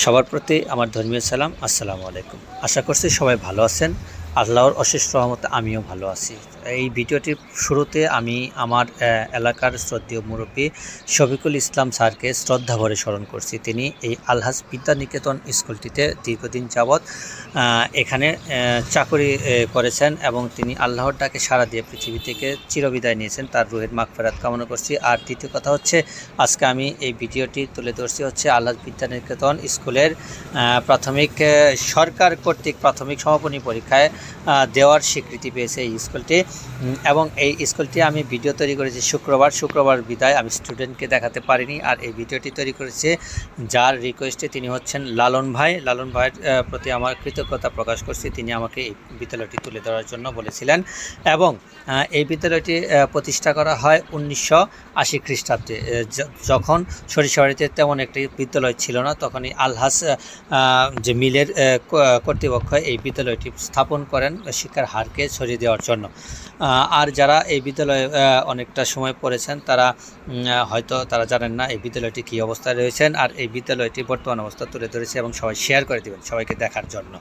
সবার প্রতি আমার ধর্মীয় সালাম আসসালামু আলাইকুম। আশা করছি সবাই ভালো আছেন। আল্লাহর অশেষ রহমতে আমিও ভালো আছি। এই ভিডিওটির শুরুতে আমি আমার এলাকার শ্রদ্ধেয় মুরব্বী শফিকুল ইসলাম স্যারকে শ্রদ্ধা ভরে স্মরণ করছি। তিনি এই আলহাজ বিদ্যা নিকেতন স্কুলটিতে দীর্ঘদিন যাবৎ এখানে চাকরি করেছেন এবং তিনি আল্লাহর ডাকে সাড়া দিয়ে পৃথিবী থেকে চিরবিদায় নিয়েছেন। তার রুহের মাগফেরাত কামনা করছি। আর দ্বিতীয় কথা হচ্ছে, আজকে আমি এই ভিডিওটি তুলে ধরছি হচ্ছে আল্লাহ বিদ্যানিকেতন স্কুলের প্রাথমিক সরকার কর্তৃক প্রাথমিক সমাপনী পরীক্ষায় দেওয়ার স্বীকৃতি পেয়েছে এই স্কুলটি। এবং এই স্কুলটি আমি ভিডিও তৈরি করেছি শুক্রবার। শুক্রবার বিদায় আমি স্টুডেন্টকে দেখাতে পারিনি আর এই ভিডিওটি তৈরি করেছে যার রিকোয়েস্টে তিনি হচ্ছেন লালন ভাই। লালন ভাইয়ের প্রতি আমার কৃতজ্ঞতা প্রকাশ করছি। তিনি আমাকে এই বিদ্যালয়টি তুলে ধরার জন্য বলেছিলেন। এবং এই বিদ্যালয়টি প্রতিষ্ঠা করা হয় উনিশশো আশি খ্রিস্টাব্দে। যখন সরিষাবাড়িতে তেমন একটি বিদ্যালয় ছিল না, তখনই আলহাস যে মিলের কর্তৃপক্ষ এই বিদ্যালয়টি স্থাপন করেন শিক্ষার হারকে ছড়িয়ে দেওয়ার জন্য। আর যারা এই বিদ্যালয়ে অনেকটা সময় পড়েছেন, তারা হয়তো তারা জানেন না এই বিদ্যালয়টি কী অবস্থায় রয়েছেন, আর এই বিদ্যালয়টি বর্তমান অবস্থা তুলে ধরেছে এবং সবাই শেয়ার করে দেবেন সবাইকে দেখার জন্য।